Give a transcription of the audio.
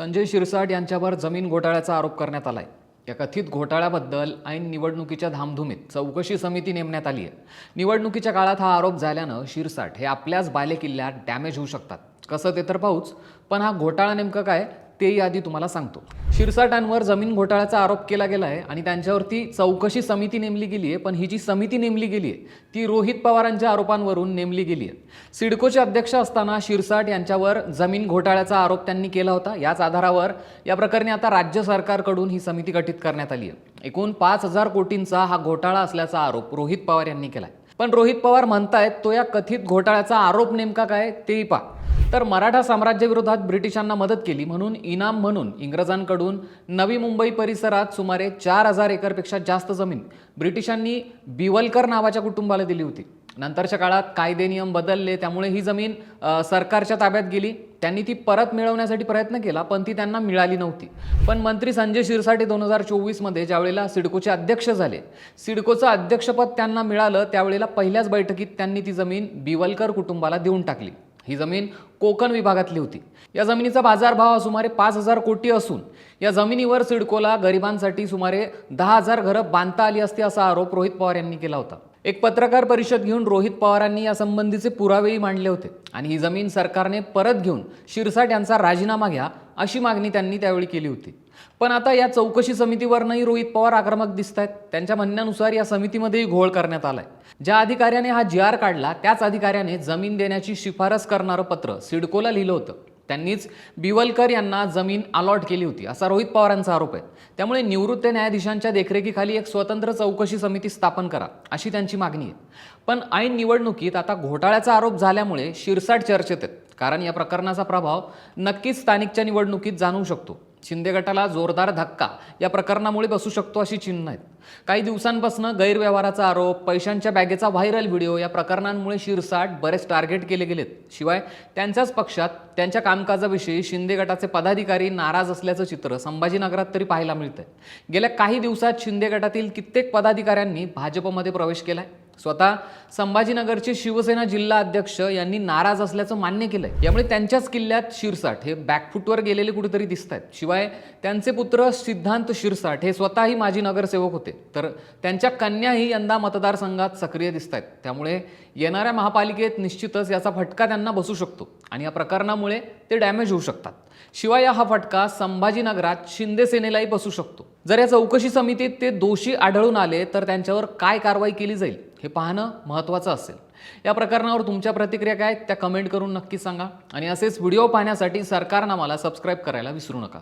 संजय शिरसाट यांच्यावर जमीन घोटाळ्याचा आरोप करण्यात आलाय. या कथित घोटाळ्याबद्दल ऐन निवडणुकीच्या धामधुमीत चौकशी समिती नेमण्यात आली आहे निवडणुकीच्या काळात हा आरोप झाल्यानं शिरसाट हे आपल्याच बालेकिल्ल्यात डॅमेज होऊ शकतात. कसं ते तर पाहूच पण हा घोटाळा नेमकं काय? तेही आधी तुम्हाला सांगतो. शिरसाटांवर जमीन घोटाळ्याचा आरोप केला गेला आहे आणि त्यांच्यावरती चौकशी समिती नेमली गेली आहे पण ही जी समिती नेमली गेली आहे ती रोहित पवारांच्या आरोपांवरून नेमली गेली आहे सिडकोचे अध्यक्ष असताना शिरसाट यांच्यावर जमीन घोटाळ्याचा आरोप त्यांनी केला होता. याच आधारावर या प्रकरणी आता राज्य सरकारकडून ही समिती गठीत करण्यात आली आहे एकूण पाच हजार कोटींचा हा घोटाळा असल्याचा आरोप रोहित पवार यांनी केला आहे पण रोहित पवार म्हणतायत तो या कथित घोटाळ्याचा आरोप नेमका काय तेही पहा. तर मराठा साम्राज्याविरोधात ब्रिटिशांना मदत केली म्हणून इनाम म्हणून इंग्रजांकडून नवी मुंबई परिसरात सुमारे चार हजार एकरपेक्षा जास्त जमीन ब्रिटिशांनी बिवलकर नावाच्या कुटुंबाला दिली होती. नंतरच्या काळात कायदे नियम बदलले त्यामुळे ही जमीन सरकारच्या ताब्यात गेली. त्यांनी ती परत मिळवण्यासाठी प्रयत्न केला पण ती त्यांना मिळाली नव्हती. पण मंत्री संजय शिरसाटे दोन हजार चोवीसमध्ये ज्यावेळेला सिडकोचे अध्यक्ष झाले सिडकोचं अध्यक्षपद त्यांना मिळालं त्यावेळेला पहिल्याच बैठकीत त्यांनी ती जमीन बिवलकर कुटुंबाला देऊन टाकली. ही जमीन कोकण विभागातली होती. या जमिनीचा बाजारभाव सुमारे पाच हजार कोटी असून या जमिनीवर सिडकोला गरिबांसाठी सुमारे दहा हजार घरं बांधता आली असती असा आरोप रोहित पवार यांनी केला होता. एक पत्रकार परिषद घेऊन रोहित पवारांनी या संबंधीचे पुरावेही मांडले होते आणि ही जमीन सरकारने परत घेऊन शिरसाट यांचा राजीनामा घ्या अशी मागणी त्यांनी त्यावेळी केली होती. पण आता या चौकशी समितीवरनंही रोहित पवार आक्रमक दिसत आहेत त्यांच्या म्हणण्यानुसार या समितीमध्येही घोळ करण्यात आलाय. ज्या अधिकाऱ्याने हा जी आर काढला त्याच अधिकाऱ्याने जमीन देण्याची शिफारस करणारं पत्र सिडकोला लिहिलं होतं. त्यांनीच बिवलकर यांना जमीन अलॉट केली होती असा रोहित पवारांचा आरोप आहे. त्यामुळे निवृत्त न्यायाधीशांच्या देखरेखीखाली एक स्वतंत्र चौकशी समिती स्थापन करा अशी त्यांची मागणी आहे. पण ऐन निवडणुकीत आता घोटाळ्याचा आरोप झाल्यामुळे शिरसाट चर्चेत आहेत. कारण या प्रकरणाचा प्रभाव नक्कीच स्थानिकच्या निवडणुकीत जाणवू शकतो. शिंदे गटाला जोरदार धक्का. या प्रकरणामुळे बसू शकतो अशी चिन्ह आहेत. काही दिवसांपासून गैरव्यवहाराचा आरोप पैशांच्या बॅगेचा व्हायरल व्हिडिओ या प्रकरणांमुळे शिरसाट बरेच टार्गेट केले गेलेत. शिवाय त्यांच्याच पक्षात त्यांच्या कामकाजाविषयी शिंदे गटाचे पदाधिकारी नाराज असल्याचं चित्र संभाजीनगरात तरी पाहायला मिळतंय. गेल्या काही दिवसात शिंदे गटातील कित्येक पदाधिकाऱ्यांनी भाजपमध्ये प्रवेश केलाय. स्वतः संभाजीनगरचे शिवसेना जिल्हा अध्यक्ष यांनी नाराज असल्याचं मान्य केलंय. यामुळे त्यांच्याच किल्ल्यात शिरसाट हे बॅकफुटवर गेलेले कुठेतरी दिसत आहेत शिवाय त्यांचे पुत्र सिद्धांत शिरसाट हे स्वतःही माजी नगरसेवक होते. तर त्यांच्या कन्याही यंदा मतदारसंघात सक्रिय दिसत आहेत त्यामुळे येणाऱ्या महापालिकेत निश्चितच याचा फटका त्यांना बसू शकतो आणि या प्रकरणामुळे ते डॅमेज होऊ शकतात. शिवाय हा फटका संभाजीनगरात शिंदे सेनेलाही बसू शकतो. जर या चौकशी समितीत ते दोषी आढळून आले तर त्यांच्यावर काय कारवाई केली जाईल? हे पाहणं महत्त्वाचं असेल. या प्रकरणावर तुमच्या प्रतिक्रिया काय आहेत त्या कमेंट करून नक्की सांगा. आणि असेच व्हिडिओ पाहण्यासाठी सरकारनं मला सबस्क्राईब करायला विसरू नका.